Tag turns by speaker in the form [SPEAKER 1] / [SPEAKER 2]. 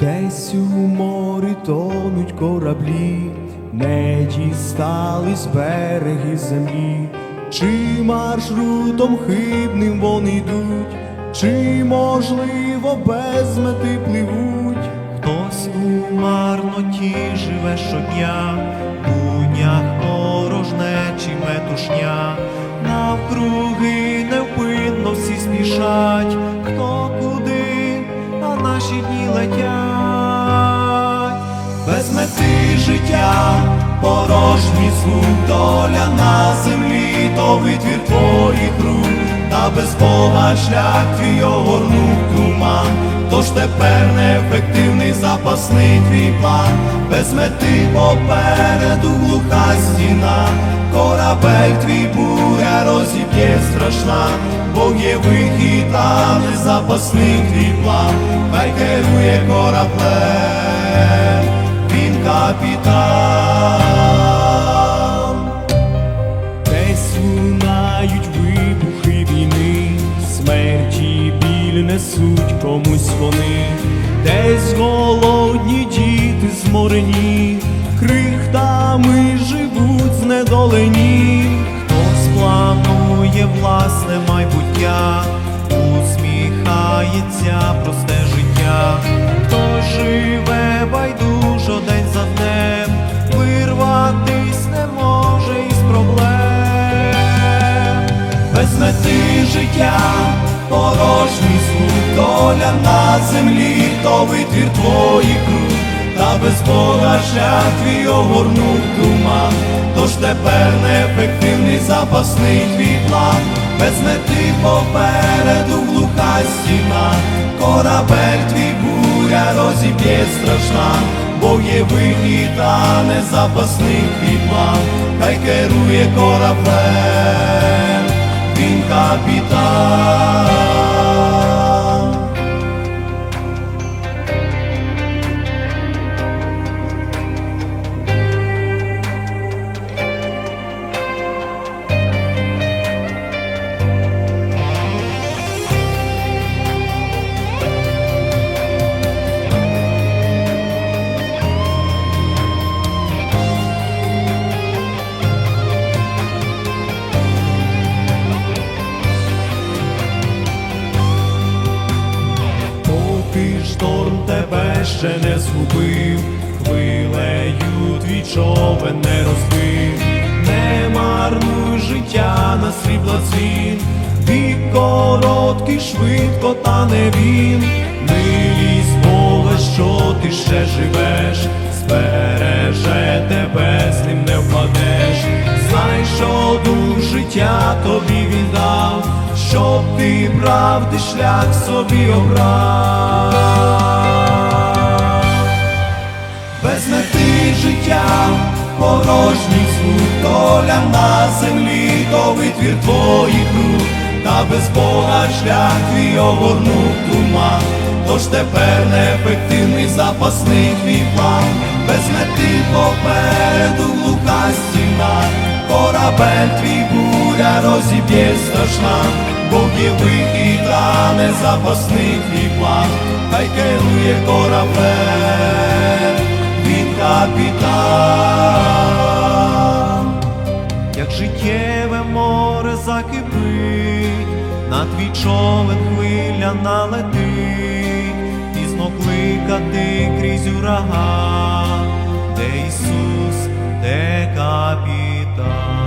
[SPEAKER 1] Десь у морі тонуть кораблі, не дістались береги землі, чи маршрутом хибним вони йдуть, чи можливо без мети пливуть.
[SPEAKER 2] Хтось у марноті живе щодня, днях порожнечі метушня, навкруги невпинно всі спішать, хто куди, а наші дні летять, без мети життя, порожній звук, доля на землі, то витвір твоїх рук, та без Бога шлях твій огорнув туман, тож тепер неефективний запасний твій план, без мети попереду глуха стіна, корабель твій буря розіб'є страшна, Бог є вихід, а не запасний твій план, хай керує кораблем, він капітан.
[SPEAKER 1] Десь лунають вибухи війни, смерті біль несуть комусь вони, десь голодні діти зморені, крихтами живуть знедолені.
[SPEAKER 2] Хтось планує власне майбуття, життя, порожній звук, доля на землі, то витвір твоїх рук, та без Бога шлях твій огорнув туман, тож тепер неефективний запасний твій план, без мети попереду глуха стіна, корабель твій буря розіб'є страшна, Бог є вихід, а не запасний план, хай керує кораблем, він
[SPEAKER 1] шторм тебе ще не згубив, хвилею твій човен не розбив, не марнуй життя на срібла дзвін, вік короткий, швидко тане він, милість Бога, що ти ще живеш, збереже тебе, з ним не впадеш, знай, що дух життя тобі він дав, щоб ти правди шлях собі обрав.
[SPEAKER 2] Витвір твоїх рук, та без Бога шлях твій огорнув туман, тож тепер неефективний запасний твій план, без мети попереду глуха стіна, корабель твій буря розіб'є страшна, Бог вихід, а не запасний твій план, хай керує кораблем він капітан, на твій човен хвиля налетить, пізно кликати крізь ураган, де Ісус, де капітан.